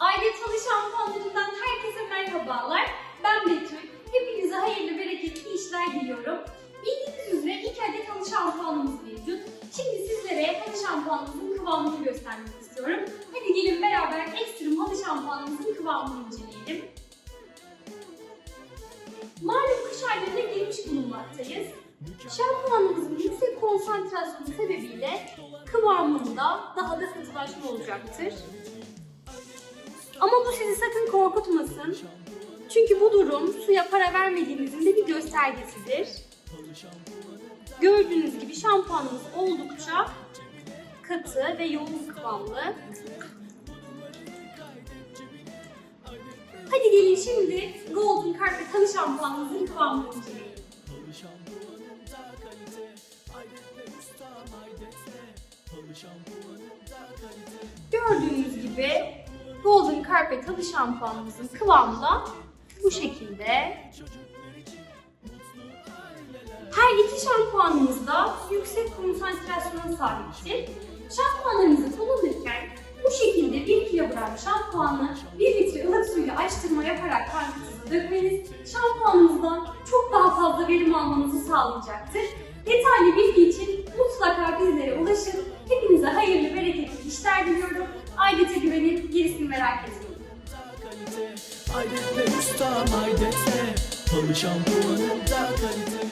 Aile Talı Şampuanlarından herkese merhabalar. Ben Betül. Hepinize hayırlı, bereketli işler diliyorum. Bildiğiniz üzere iki adet halı şampuanımız mevcut. Şimdi sizlere halı şampuanımızın kıvamını göstermek istiyorum. Hadi gelin beraber ekstrem halı şampuanımızın kıvamını inceleyelim. Malum kış aylarına girmiş bulunmaktayız. Şampuanımızın yüksek konsantrasyonu sebebiyle kıvamında daha da katılaşma olacaktır. Ama bu sizi sakın korkutmasın. Çünkü bu durum suya para vermediğimizin de bir göstergesidir. Gördüğünüz gibi şampuanımız oldukça katı ve yoğun kıvamlı. Hadi gelin şimdi Golden Carpet halı şampuanımızın kıvamını inceleyelim. Gördüğünüz gibi Golden Carpet halı şampuanımızın kıvamı da bu şekilde. Her iki şampuanımız da yüksek konsantrasyona sahiptir. Şampuanlarınızı kullanırken bu şekilde 1 kilogram şampuanı 1 litre ılık suyla açtırma yaparak tankınıza dökmeniz şampuanınızdan çok daha fazla verim almanızı sağlayacaktır. Detaylı bilgi için mutlaka bizlere ulaşın. Hepinize hayırlı, bereketli işler diliyorum. Aydete güvenin, gerisini merak etmeyin. kalite Hayretle usta maydete Halı şampuanı da kalite